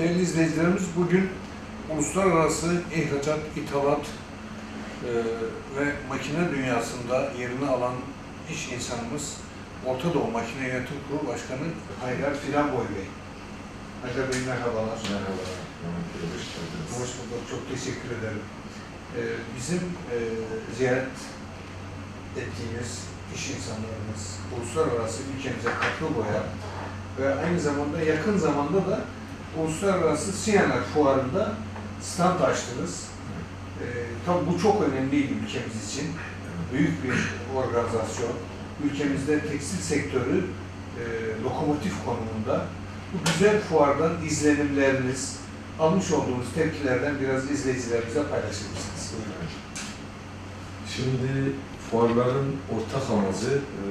Değerli izleyicilerimiz bugün uluslararası ihracat, ithalat e, ve makine dünyasında yerini alan iş insanımız Orta Doğu Makine Yönetim Kurulu Başkanı Haydar Filanboy Bey. Haydar Bey merhabalar. Merhaba. Mehmet Bey, hoş bulduk, çok teşekkür ederim. E, bizim e, ziyaret ettiğimiz iş insanlarımız uluslararası ülkemize katkı koyan ve aynı zamanda yakın zamanda da Uluslararası Siyanet Fuarı'nda stand açtınız. Ee, tabii bu çok önemliydi ülkemiz için. Büyük bir organizasyon. Ülkemizde tekstil sektörü e, lokomotif konumunda. Bu güzel fuardan izlenimleriniz, almış olduğunuz tepkilerden biraz izleyicilerimize paylaşır mısınız? Şimdi fuarların ortak amacı e,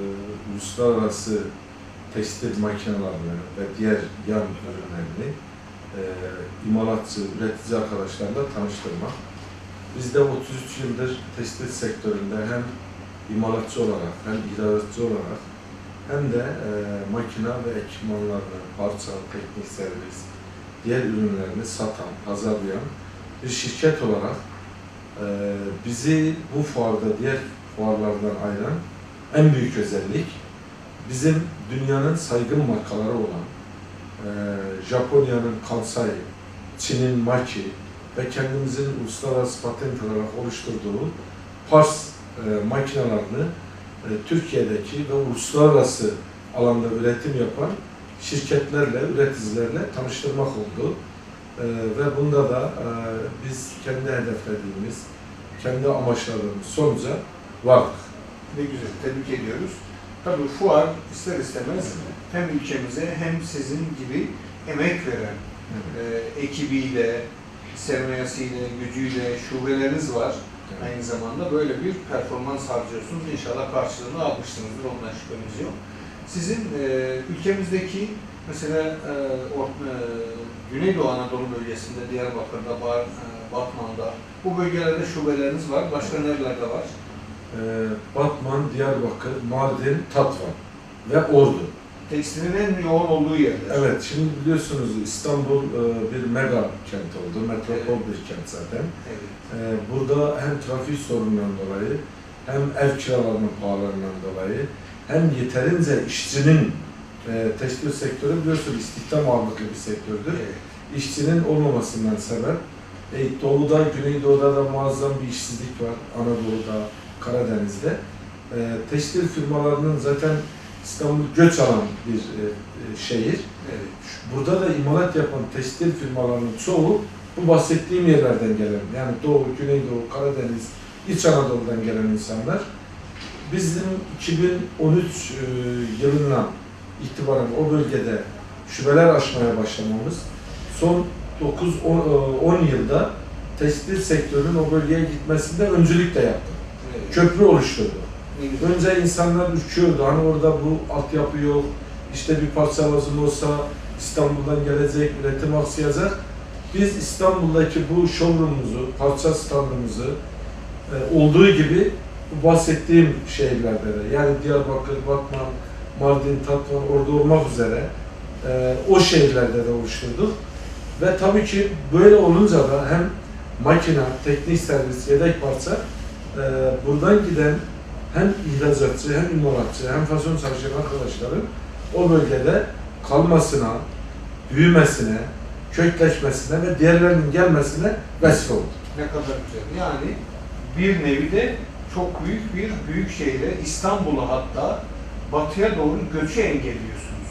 uluslararası tekstil makinelerini ve diğer yan ürünlerini e, imalatçı, üretici arkadaşlarla tanıştırmak. Biz de 33 yıldır tekstil sektöründe hem imalatçı olarak hem ihracatçı olarak hem de e, makina ve ekipmanlarını, parça, teknik servis, diğer ürünlerini satan, pazarlayan bir şirket olarak e, bizi bu fuarda diğer fuarlardan ayıran en büyük özellik bizim dünyanın saygın markaları olan e, Japonya'nın Kansai, Çin'in Maki ve kendimizin uluslararası patent olarak oluşturduğu Pars e, makinalarını e, Türkiye'deki ve uluslararası alanda üretim yapan şirketlerle, üreticilerle tanıştırmak oldu. E, ve bunda da e, biz kendi hedeflediğimiz, kendi amaçladığımız sonuca vardık. Ne güzel, tebrik ediyoruz. Tabii fuar ister istemez hem ülkemize hem sizin gibi emek veren e, ekibiyle, sermayesiyle, gücüyle, şubeleriniz var. Aynı zamanda böyle bir performans harcıyorsunuz. İnşallah karşılığını almışsınızdır, ondan şüphemiz yok. Sizin e, ülkemizdeki mesela e, Or- e, Güneydoğu Anadolu bölgesinde, Diyarbakır'da, Bar, e, Batman'da bu bölgelerde şubeleriniz var. Başka nerelerde var? E, Batman, Diyarbakır, Mardin, Tatvan ve Ordu. Tekstilin en yoğun olduğu yerler. Evet, şimdi biliyorsunuz İstanbul e, bir mega kent oldu, metropol bir kent zaten. Evet. E, burada hem trafik sorunundan dolayı, hem ev kiralarının pahalılığından dolayı, hem yeterince işçinin e, tekstil sektörü biliyorsunuz istihdam ağırlıklı bir sektördür. evet. işçinin olmamasından sebep. E, doğuda, Güneydoğu'da da muazzam bir işsizlik var. Anadolu'da, Karadeniz'de. E, tekstil firmalarının zaten İstanbul göç alan bir e, e, şehir. Evet. Burada da imalat yapan tekstil firmalarının çoğu bu bahsettiğim yerlerden gelen, yani Doğu, Güneydoğu, Karadeniz, İç Anadolu'dan gelen insanlar. Bizim 2013 e, yılından itibaren o bölgede şubeler açmaya başlamamız, son 9-10 yılda tekstil sektörünün o bölgeye gitmesinde öncülük de yaptı. evet. Köprü oluşturdu. Önce insanlar ürküyordu. Hani orada bu altyapı yok, işte bir parça lazım olsa İstanbul'dan gelecek, üretim aksayacak. Biz İstanbul'daki bu showroom'umuzu, parça standımızı e, olduğu gibi bu bahsettiğim şehirlerde de yani Diyarbakır, Batman, Mardin, Tatvan orada olmak üzere e, o şehirlerde de oluşturduk. Ve tabii ki böyle olunca da hem makina, teknik servis, yedek parça e, buradan giden hem ihracatçı, hem imalatçı, hem fason çalışan arkadaşların o bölgede kalmasına, büyümesine, kökleşmesine ve diğerlerinin gelmesine vesile oldu. Ne kadar güzel. Yani bir nevi de çok büyük bir büyük şehre, İstanbul'a hatta batıya doğru göçü engelliyorsunuz.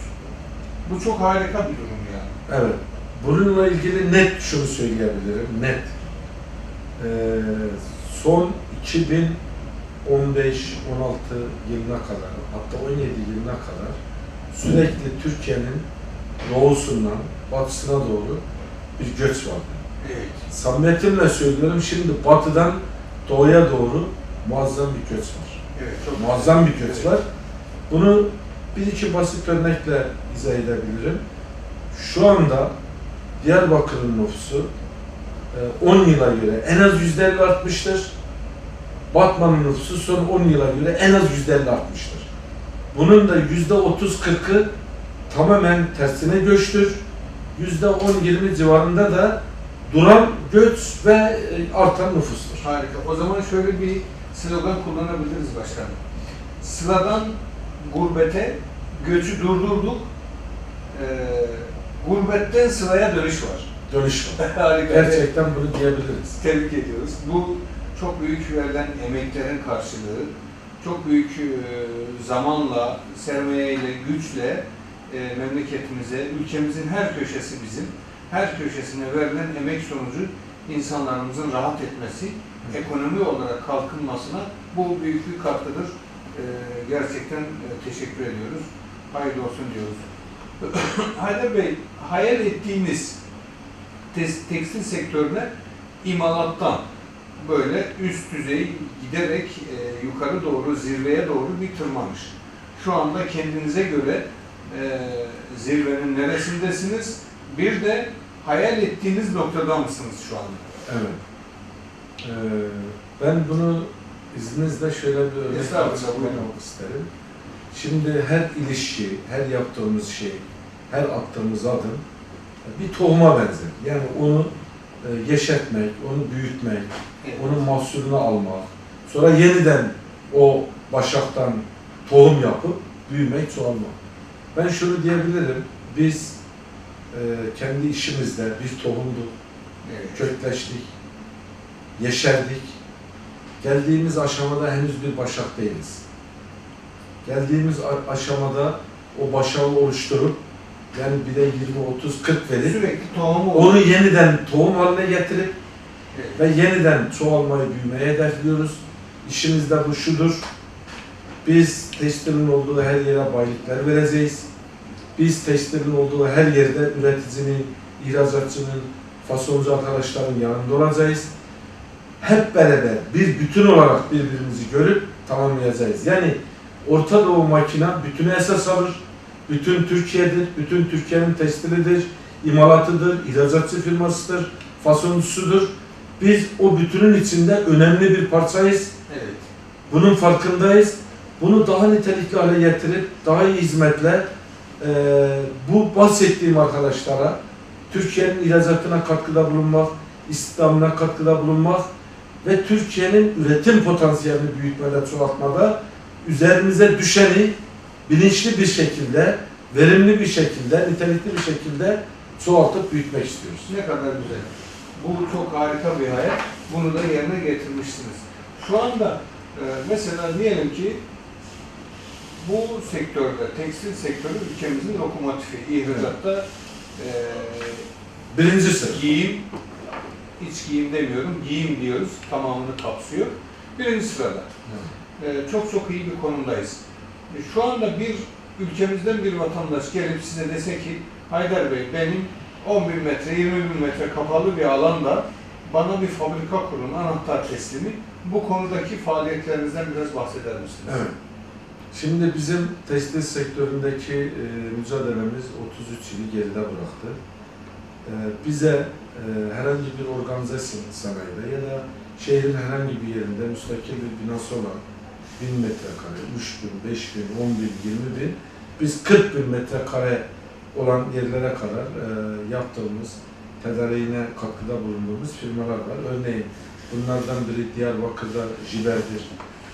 Bu çok harika bir durum yani. Evet. Bununla ilgili net şunu söyleyebilirim, net. Ee, son 2015-16 yılına kadar, hatta 17 yılına kadar sürekli Türkiye'nin doğusundan batısına doğru bir göç vardı. Evet. Samimiyetimle söylüyorum, şimdi batıdan doğuya doğru muazzam bir göç var. Evet, çok Muazzam bir göç var. Bunu bir iki basit örnekle izah edebilirim. Şu anda Diyarbakır'ın nüfusu e, 10 yıla göre en az %50 artmıştır. Batman'ın nüfusu son 10 yıla göre en az %50 artmıştır. Bunun da %30-40'ı tamamen tersine göçtür. yüzde 10-20 civarında da duran göç ve e, artan nüfustur. Harika. O zaman şöyle bir slogan kullanabiliriz başkanım. Sıradan gurbete göçü durdurduk. Ee, gurbetten sıraya dönüş var. Dönüş var. Harika. Gerçekten bunu diyebiliriz. Tebrik ediyoruz. Bu çok büyük verilen emeklerin karşılığı, çok büyük e, zamanla, sermayeyle, güçle e, memleketimize, ülkemizin her köşesi bizim, her köşesine verilen emek sonucu insanlarımızın rahat etmesi, ekonomi olarak kalkınmasına bu büyük bir katkıdır. E, gerçekten teşekkür ediyoruz. Hayırlı olsun diyoruz. Haydar Bey, hayal ettiğiniz tekstil sektörüne imalattan böyle üst düzey giderek e, yukarı doğru, zirveye doğru bir tırmanış. Şu anda kendinize göre e, zirvenin neresindesiniz? Bir de hayal ettiğiniz noktada mısınız şu anda? Evet. Ee, ben bunu izninizle şöyle bir örnek açıklamak isterim. Şimdi her ilişki, her yaptığımız şey, her attığımız adım bir tohuma benzer. Yani onu e, yeşertmek, onu büyütmek, onun mahsulünü almak, sonra yeniden o başaktan tohum yapıp büyümek, çoğalmak. Ben şunu diyebilirim, biz e, kendi işimizde bir tohumduk, Evet. kökleştik, yeşerdik. Geldiğimiz aşamada henüz bir başak değiliz. Geldiğimiz aşamada o başağı oluşturup yani bir de 20, 30, 40 verip Sürekli tohumu onu yeniden tohum haline getirip. Ve yeniden çoğalmayı, büyümeye hedefliyoruz. İşimiz de bu şudur. Biz tekstilin olduğu her yere baylıklar vereceğiz. Biz tekstilin olduğu her yerde üreticinin, ihracatçının, fasoncu arkadaşların yanında olacağız. Hep beraber bir bütün olarak birbirimizi görüp tamamlayacağız. Yani Orta Doğu makina bütünü esas alır. Bütün Türkiye'dir, bütün Türkiye'nin tekstilidir, imalatıdır, ihracatçı firmasıdır, fasoncusudur. Biz o bütünün içinde önemli bir parçayız. Evet. Bunun farkındayız. Bunu daha nitelikli hale getirip daha iyi hizmetle eee, bu bahsettiğim arkadaşlara Türkiye'nin ihracatına katkıda bulunmak, istihdamına katkıda bulunmak ve Türkiye'nin üretim potansiyelini büyütmede, çoğaltmada üzerimize düşeni bilinçli bir şekilde, verimli bir şekilde, nitelikli bir şekilde çoğaltıp büyütmek istiyoruz. Ne kadar güzel. Bu çok harika bir hayal. Bunu da yerine getirmişsiniz. Şu anda e, mesela diyelim ki bu sektörde, tekstil sektörü ülkemizin lokomotifi. İhracatta e, Birinci sır. giyim, iç giyim demiyorum, giyim diyoruz. Tamamını kapsıyor. Birinci sırada. E, çok çok iyi bir konumdayız. E, şu anda bir ülkemizden bir vatandaş gelip size dese ki Haydar Bey benim 10 bin metre, 20 bin metre kapalı bir alanda bana bir fabrika kurun, anahtar teslimi. Bu konudaki faaliyetlerinizden biraz bahseder misiniz? Evet. Şimdi bizim tekstil sektöründeki e, mücadelemiz 33 yılı geride bıraktı. E, bize e, herhangi bir organizasyon sanayide ya da şehrin herhangi bir yerinde müstakil bir binası olan 1000 metrekare, 3 bin, 5 bin, 10 bin, 20 bin, biz 40 bin metrekare olan yerlere kadar e, yaptığımız, tedariğine katkıda bulunduğumuz firmalar var. Örneğin bunlardan biri Diyarbakır'da Jiber'dir.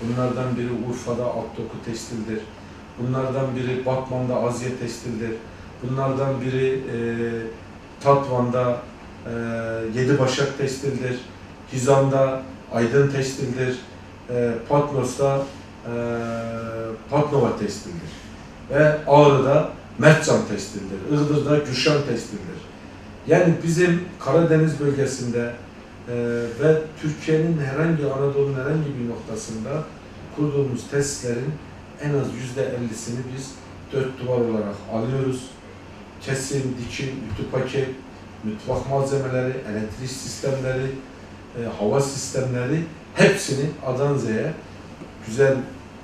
Bunlardan biri Urfa'da Akdoku Tekstil'dir. Bunlardan biri Batman'da Azye Tekstil'dir. Bunlardan biri e, Tatvan'da e, Yedi Başak Tekstil'dir. Hizan'da Aydın Tekstil'dir. E, Patmos'ta e, Patnova Tekstil'dir. Ve Ağrı'da Mertcan Tekstil'dir. Iğdır'da Gülşen Tekstil'dir. Yani bizim Karadeniz bölgesinde ee, ve Türkiye'nin herhangi Anadolu'nun herhangi bir noktasında kurduğumuz tesislerin en az yüzde ellisini biz dört duvar olarak alıyoruz. Kesim, dikim, ütü paket, mutfak malzemeleri, elektrik sistemleri, e, hava sistemleri hepsini A'dan Z'ye güzel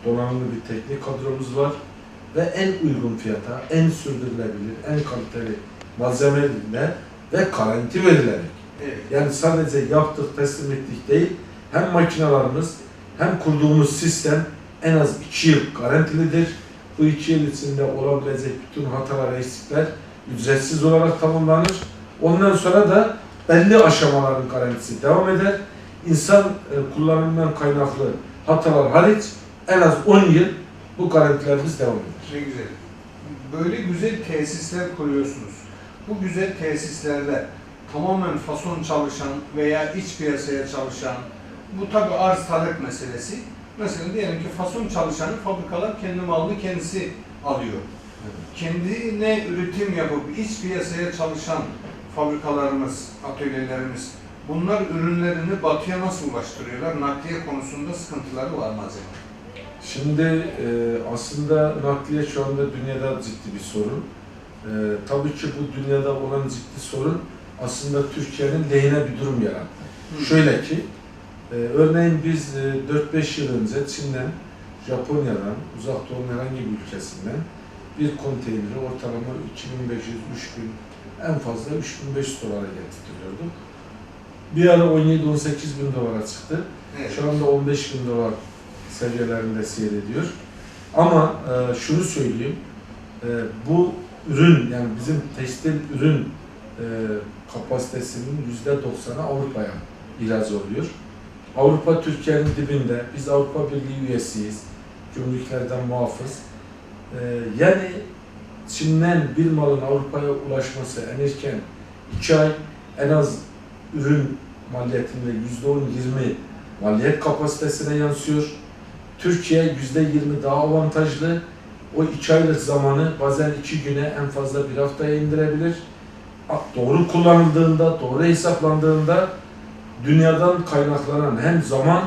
donanımlı bir teknik kadromuz var ve en uygun fiyata, en sürdürülebilir, en kaliteli malzemelerle ve garanti verilerek Evet. yani sadece yaptık, teslim ettik değil, hem makinalarımız hem kurduğumuz sistem en az iki yıl garantilidir. Bu iki yıl içinde olabilecek bütün hatalar, eksikler ücretsiz olarak tamamlanır. Ondan sonra da belli aşamaların garantisi devam eder. İnsan e, kullanımından kaynaklı hatalar hariç en az 10 yıl bu garantilerimiz devam eder. Ne güzel. Böyle güzel tesisler kuruyorsunuz. Bu güzel tesislerde tamamen fason çalışan veya iç piyasaya çalışan, bu tabi arz talep meselesi. Mesela diyelim ki fason çalışanı fabrikalar kendi malını kendisi alıyor. Kendine üretim yapıp iç piyasaya çalışan fabrikalarımız, atölyelerimiz bunlar ürünlerini batıya nasıl ulaştırıyorlar? Nakliye konusunda sıkıntıları var malzeme. Şimdi e, aslında nakliye şu anda dünyada ciddi bir sorun. E, tabii ki bu dünyada olan ciddi sorun aslında Türkiye'nin lehine bir durum yarattı. Şöyle ki, e, örneğin biz e, 4-5 yıl önce Çin'den, Japonya'dan, Uzak Doğu'nun herhangi bir ülkesinden bir konteyneri ortalama 2500-3000, en fazla 3500 dolara getirtiliyorduk. Bir ara 17-18 bin dolara çıktı. Evet. Şu anda 15 bin dolar seviyelerinde seyrediyor. Ama e, şunu söyleyeyim, e, bu ürün yani bizim tekstil ürün e, kapasitesinin yüzde 90'ı Avrupa'ya ihraç oluyor. Avrupa Türkiye'nin dibinde, biz Avrupa Birliği üyesiyiz, gümrüklerden muafız. E, yani Çin'den bir malın Avrupa'ya ulaşması en erken 2 ay en az ürün maliyetinde %10-20 maliyet kapasitesine yansıyor. Türkiye %20 daha avantajlı. O iki aylık zamanı bazen iki güne en fazla bir haftaya indirebilir. Doğru kullanıldığında, doğru hesaplandığında dünyadan kaynaklanan hem zaman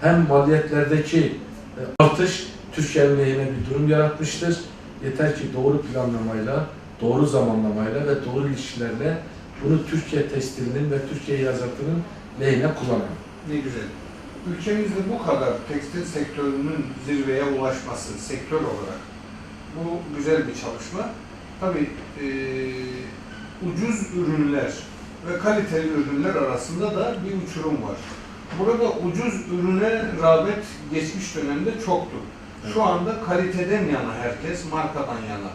hem maliyetlerdeki e, artış Türkiye'nin lehine bir durum yaratmıştır. Yeter ki doğru planlamayla, doğru zamanlamayla ve doğru ilişkilerle bunu Türkiye tekstilinin ve Türkiye ihracatının lehine kullanalım. Ne güzel. Ülkemizde bu kadar tekstil sektörünün zirveye ulaşması sektör olarak bu güzel bir çalışma. Tabii eee, ucuz ürünler ve kaliteli ürünler arasında da bir uçurum var. Burada ucuz ürüne rağbet geçmiş dönemde çoktu. Şu anda kaliteden yana herkes, markadan yana.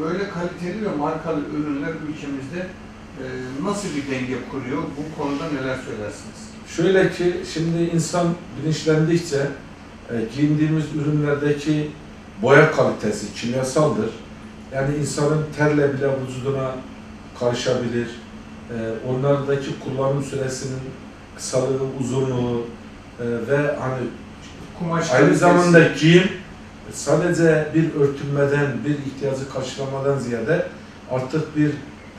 Böyle kaliteli ve markalı ürünler ülkemizde nasıl bir denge kuruyor? Bu konuda neler söylersiniz? Şöyle ki şimdi insan bilinçlendikçe e, giyindiğimiz ürünlerdeki boya kalitesi kimyasaldır. Yani insanın terle bile vücuduna karışabilir. E, onlardaki kullanım süresinin kısalığı, uzunluğu e, ve hani Kumaş aynı kalitesi- zamanda giyim sadece bir örtünmeden, bir ihtiyacı karşılamadan ziyade artık bir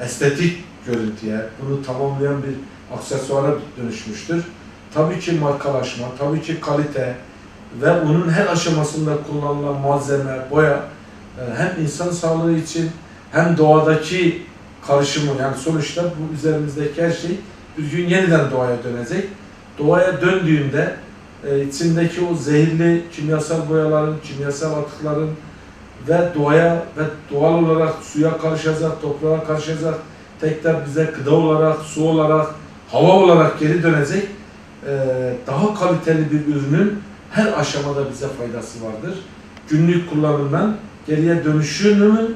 estetik görüntüye, bunu tamamlayan bir aksesuara dönüşmüştür. Tabii ki markalaşma, tabii ki kalite ve onun her aşamasında kullanılan malzeme, boya e, hem insan sağlığı için hem doğadaki karışımı yani sonuçta bu üzerimizdeki her şey bir gün yeniden doğaya dönecek. Doğaya döndüğünde e, içindeki o zehirli kimyasal boyaların, kimyasal atıkların ve doğaya ve doğal olarak suya karışacak, toprağa karışacak, tekrar bize gıda olarak, su olarak, hava olarak geri dönecek e, daha kaliteli bir ürünün her aşamada bize faydası vardır. Günlük kullanımdan geriye dönüşümün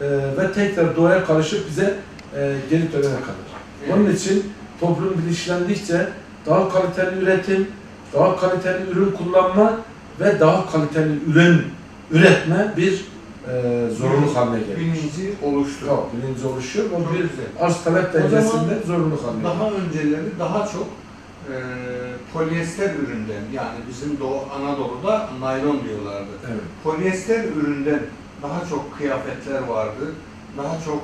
e, ve tekrar doğaya karışıp bize e, geri dönene kadar. Onun için toplum bilinçlendikçe daha kaliteli üretim, daha kaliteli ürün kullanma ve daha kaliteli ürün üretme bir e, zorunluluk haline gelir. bilinci oluştu. Yok, bilinci oluşuyor. O Çok bir güzel. arz talep dengesinde zorunluluk haline. Daha önceleri daha çok e, polyester üründen yani bizim Doğu Anadolu'da naylon diyorlardı. Evet. Polyester üründen daha çok kıyafetler vardı. Daha çok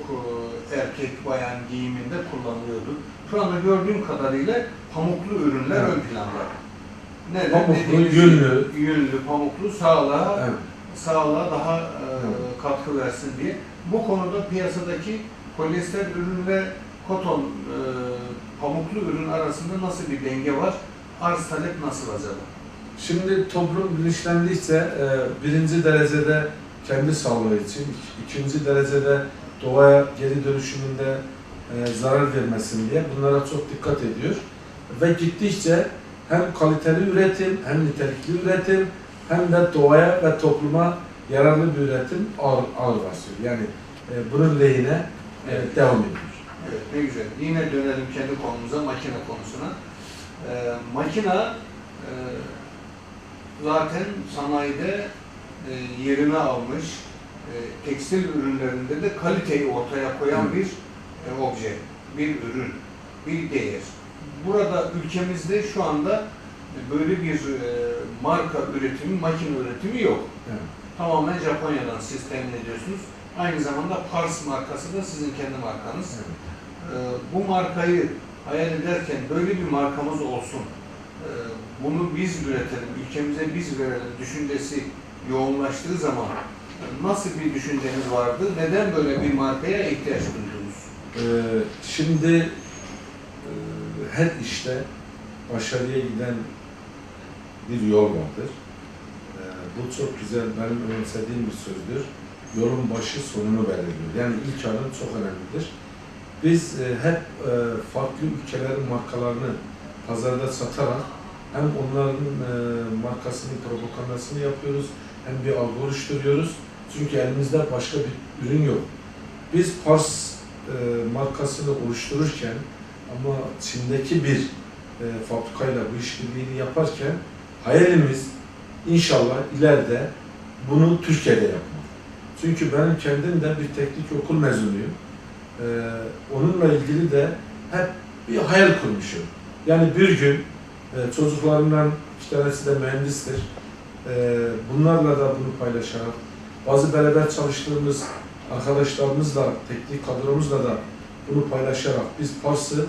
e, erkek bayan giyiminde kullanılıyordu. Şu anda gördüğüm kadarıyla pamuklu ürünler Evet. ön planda. Neden? Pamuklu, yünlü. yünlü, pamuklu sağlığa Evet. Sağlığa daha e, katkı versin diye. Bu konuda piyasadaki polyester ürün ve koton e, pamuklu ürün arasında nasıl bir denge var? Arz talep nasıl acaba? Şimdi toplum bilinçlendiyse e, birinci derecede kendi sağlığı için, ikinci derecede doğaya geri dönüşümünde e, zarar vermesin diye bunlara çok dikkat ediyor. Ve gittikçe hem kaliteli üretim, hem nitelikli üretim, hem de doğaya ve topluma yararlı bir üretim ağır, ağır basıyor. Yani e, bunun lehine e, devam ediyor. Evet, ne güzel. Yine dönelim kendi konumuza, makine konusuna. Ee, makina e, zaten sanayide e, yerini almış, e, tekstil ürünlerinde de kaliteyi ortaya koyan Hı. bir e, obje, bir ürün, bir değer. Burada ülkemizde şu anda böyle bir e, marka üretimi, makine üretimi yok. Evet. Tamamen Japonya'dan siz temin ediyorsunuz. Aynı zamanda Pars markası da sizin kendi markanız. Evet. Ee, bu markayı hayal ederken böyle bir markamız olsun, ee, bunu biz üretelim, ülkemize biz verelim düşüncesi yoğunlaştığı zaman e, nasıl bir düşünceniz vardı? Neden böyle bir markaya ihtiyaç duydunuz? Ee, şimdi e, her işte başarıya giden bir yol vardır. Ee, bu çok güzel, benim önemsediğim bir sözdür. Yolun başı sonunu belirliyor. Yani ilk adım çok önemlidir. Biz e, hep e, farklı ülkelerin markalarını pazarda satarak hem onların e, markasını, propagandasını yapıyoruz, hem bir algı. Çünkü elimizde başka bir ürün yok. Biz Pars e, markasını oluştururken ama Çin'deki bir e, fabrikayla bu işbirliğini yaparken hayalimiz inşallah ileride bunu Türkiye'de yapmak. Çünkü benim kendim de bir teknik okul mezunuyum. E, onunla ilgili de hep bir hayal kurmuşum. Yani bir gün e, çocuklarımdan iki tanesi de mühendistir. E, bunlarla da bunu paylaşarak, bazı beraber çalıştığımız arkadaşlarımızla, teknik kadromuzla da bunu paylaşarak biz Pars'ı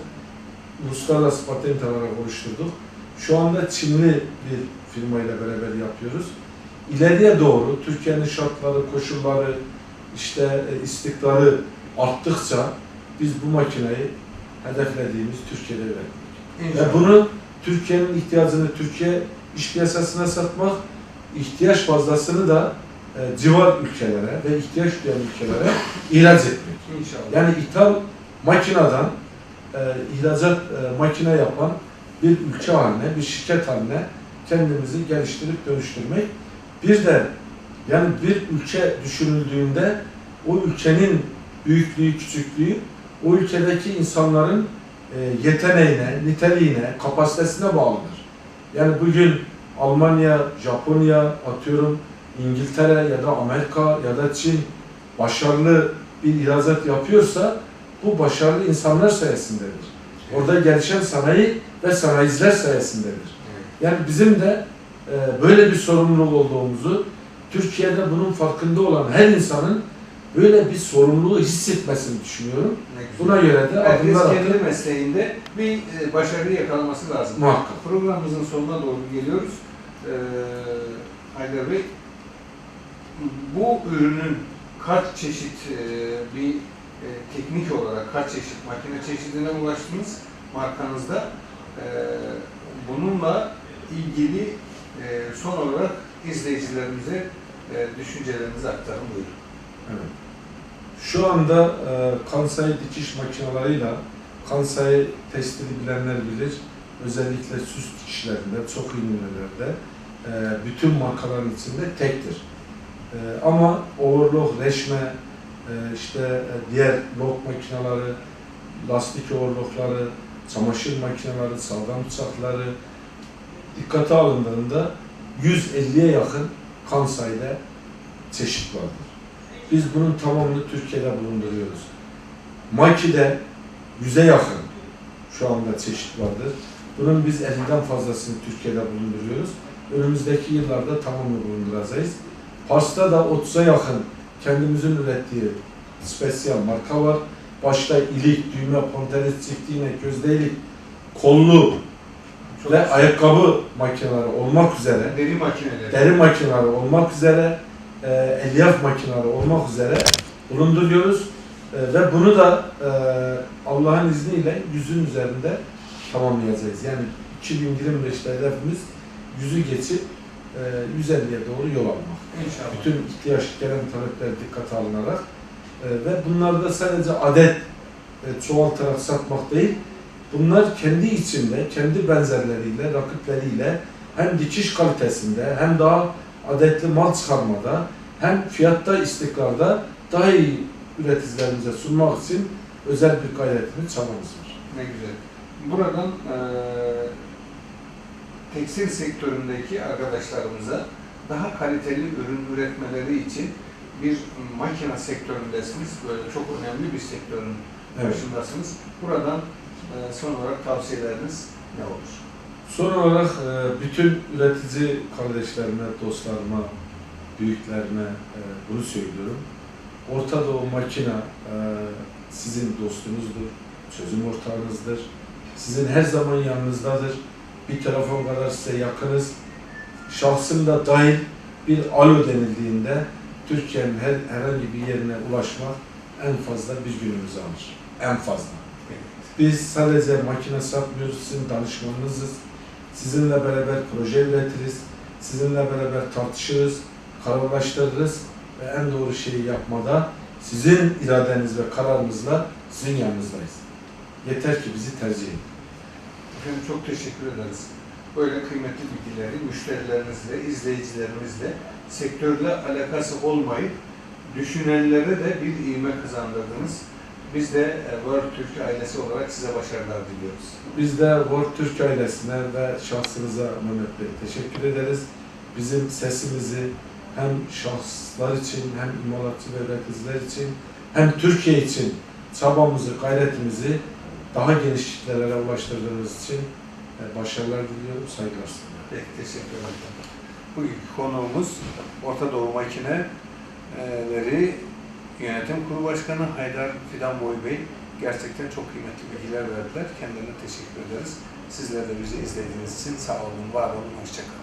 uluslararası patent olarak oluşturduk. Şu anda Çinli bir firmayla beraber yapıyoruz. İleriye doğru Türkiye'nin şartları, koşulları, işte e, istikrarı arttıkça biz bu makineyi hedeflediğimiz Türkiye'de üretmek. Ve bunu Türkiye'nin ihtiyacını Türkiye iş piyasasına satmak, ihtiyaç fazlasını da e, civar ülkelere ve ihtiyaç duyan ülkelere ihraç etmek. İnşallah. Yani ithal makineden e, ihracat e, makine yapan bir ülke haline, bir şirket haline kendimizi geliştirip dönüştürmek. Bir de yani bir ülke düşünüldüğünde o ülkenin büyüklüğü, küçüklüğü o ülkedeki insanların e, yeteneğine, niteliğine, kapasitesine bağlıdır. Yani bugün Almanya, Japonya, atıyorum İngiltere ya da Amerika ya da Çin başarılı bir ihracat yapıyorsa bu başarılı insanlar sayesindedir. Orada gelişen sanayi ve sanayiciler sayesindedir. Yani bizim de e, böyle bir sorumluluk olduğumuzu, Türkiye'de bunun farkında olan her insanın böyle bir sorumluluğu hissetmesini düşünüyorum. Buna göre de Herkes adımlar kendi atıp mesleğinde bir e, başarı yakalaması lazım. muhakkak. Programımızın sonuna doğru geliyoruz. Ee, Haydar Bey, bu ürünün kaç çeşit e, bir e, teknik olarak kaç çeşit makine çeşidine ulaştınız markanızda? Ee, bununla ilgili e, son olarak izleyicilerimize e, düşüncelerinizi aktarın buyurun. Evet. Şu anda e, Kansai dikiş makinalarıyla Kansai testini bilenler bilir. Özellikle süs dikişlerinde, çok ünlülerde e, bütün markaların içinde tektir. E, ama overlock, reşme, e, işte e, diğer lock makineleri, lastik overlockları, çamaşır makineleri, salgam bıçakları dikkate alındığında 150'ye yakın Kansai'de çeşit vardır. Biz bunun tamamını Türkiye'de bulunduruyoruz. Maki'de 100'e yakın şu anda çeşit vardır. Bunun biz 50'den fazlasını Türkiye'de bulunduruyoruz. Önümüzdeki yıllarda tamamını bulunduracağız. Pars'ta da 30'a yakın kendimizin ürettiği spesiyel marka var. Başta ilik, düğme, pontelis, çift iğne, közdelik, kollu Çok ve ayakkabı makineleri olmak üzere deri makineleri. deri makineleri olmak üzere, e, elyaf makineleri olmak üzere bulunduruyoruz. E, ve bunu da e, Allah'ın izniyle yüzün üzerinde tamamlayacağız. Yani 2025'te hedefimiz yüzü geçip e, 150'ye doğru yol almak. İnşallah. Bütün ihtiyaç gelen talepler dikkate alınarak e, ve bunlarda sadece adet e, çoğaltarak satmak değil, bunlar kendi içinde, kendi benzerleriyle, rakipleriyle hem dikiş kalitesinde hem daha adetli mal çıkarmada hem fiyatta istikrarda daha iyi üreticilerimize sunmak için özel bir gayretimiz, çabamız var. Ne güzel. Buradan eee tekstil sektöründeki arkadaşlarımıza daha kaliteli ürün üretmeleri için bir makine sektöründesiniz. Böyle çok önemli bir sektörün Evet. başındasınız. Buradan eee, son olarak tavsiyeleriniz ne olur? Son olarak e, bütün üretici kardeşlerime, dostlarıma, büyüklerime e, bunu söylüyorum. Orta Doğu Makina e, sizin dostunuzdur, çözüm ortağınızdır. Sizin her zaman yanınızdadır. Bir telefon kadar size yakınız. Şahsım da dahil bir alo denildiğinde Türkiye'nin her, herhangi bir yerine ulaşmak en fazla bir günümüzü alır. En fazla. Biz sadece makine satmıyoruz, sizin danışmanınızız. Sizinle beraber proje üretiriz, sizinle beraber tartışırız, kararlaştırırız ve en doğru şeyi yapmada sizin iradeniz ve kararınızla sizin yanınızdayız. Yeter ki bizi tercih edin. Efendim çok teşekkür ederiz. Böyle kıymetli bilgileri müşterilerinizle, izleyicilerimizle, sektörle alakası olmayıp düşünenlere de bir ivme kazandırdınız. Biz de e, World Türk ailesi olarak size başarılar diliyoruz. Biz de World Türk ailesine ve şahsınıza Mehmet Bey teşekkür ederiz. Bizim sesimizi hem şahıslar için hem imalatçı ve üreticiler için hem Türkiye için çabamızı, gayretimizi daha geniş kitlelere ulaştırdığınız için başarılar diliyorum, saygılar sunuyorum. Peki teşekkür ederim. Bugünkü konuğumuz Orta Doğu Makineleri Yönetim Kurulu Başkanı Haydar Fidanboy Bey. Gerçekten çok kıymetli bilgiler verdiler. Kendilerine teşekkür ederiz. Sizler de bizi izlediğiniz için sağ olun, var olun, hoşçakalın.